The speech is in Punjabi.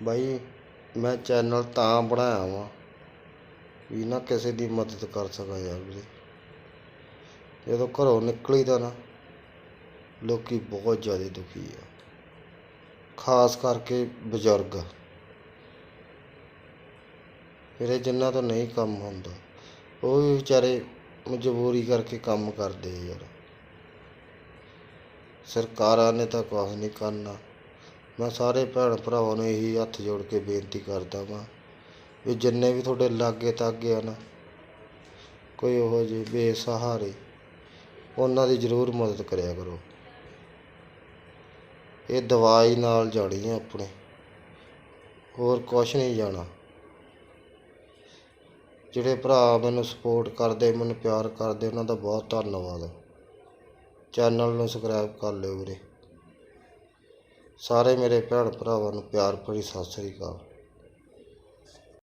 ਬਾਈ, ਮੈਂ ਚੈਨਲ ਤਾਂ ਬਣਾਇਆ ਵਾ ਵੀ ਨਾ ਕਿਸੇ ਦੀ ਮਦਦ ਕਰ ਸਕਾਂ ਯਾਰ ਵੀਰੇ। ਜਦੋਂ ਘਰੋਂ ਨਿਕਲੀਦਾ ਨਾ, ਲੋਕੀ ਬਹੁਤ ਜ਼ਿਆਦਾ ਦੁਖੀ ਆ। ਖਾਸ ਕਰਕੇ ਬਜ਼ੁਰਗ। ਮੇਰੇ ਜਿਨ੍ਹਾਂ ਤੋਂ ਨਹੀਂ ਕੰਮ ਹੁੰਦਾ, ਉਹ ਵੀ ਵਿਚਾਰੇ ਮਜਬੂਰੀ ਕਰਕੇ ਕੰਮ ਕਰਦੇ ਯਾਰ। ਸਰਕਾਰਾਂ ਨੇ ਤਾਂ ਕੁਛ ਨਹੀਂ ਕਰਨਾ। ਮੈਂ ਸਾਰੇ ਭੈਣ ਭਰਾਵਾਂ ਨੂੰ ਇਹੀ ਹੱਥ ਜੋੜ ਕੇ ਬੇਨਤੀ ਕਰਦਾ ਵਾਂ ਵੀ ਜਿੰਨੇ ਵੀ ਤੁਹਾਡੇ ਲਾਗੇ ਤਾਗੇ ਆ ਨਾ, ਕੋਈ ਉਹੋ ਜਿਹੇ ਬੇਸਹਾਰੇ, ਉਹਨਾਂ ਦੀ ਜ਼ਰੂਰ ਮਦਦ ਕਰਿਆ ਕਰੋ। ਇਹ ਦਵਾਈ ਨਾਲ ਜਾਣੀ ਆ ਆਪਣੇ, ਹੋਰ ਕੁਛ ਨਹੀਂ ਜਾਣਾ। ਜਿਹੜੇ ਭਰਾ ਮੈਨੂੰ ਸਪੋਰਟ ਕਰਦੇ, ਮੈਨੂੰ ਪਿਆਰ ਕਰਦੇ, ਉਹਨਾਂ ਦਾ ਬਹੁਤ ਧੰਨਵਾਦ ਚੈਨਲ ਨੂੰ ਸਬਸਕ੍ਰਾਈਬ ਕਰ ਲਿਓ ਵੀਰੇ। ਸਾਰੇ ਮੇਰੇ ਭੈਣ ਭਰਾਵਾਂ ਨੂੰ ਪਿਆਰ ਭਰੀ ਸਤਿ ਸ੍ਰੀ ਅਕਾਲ।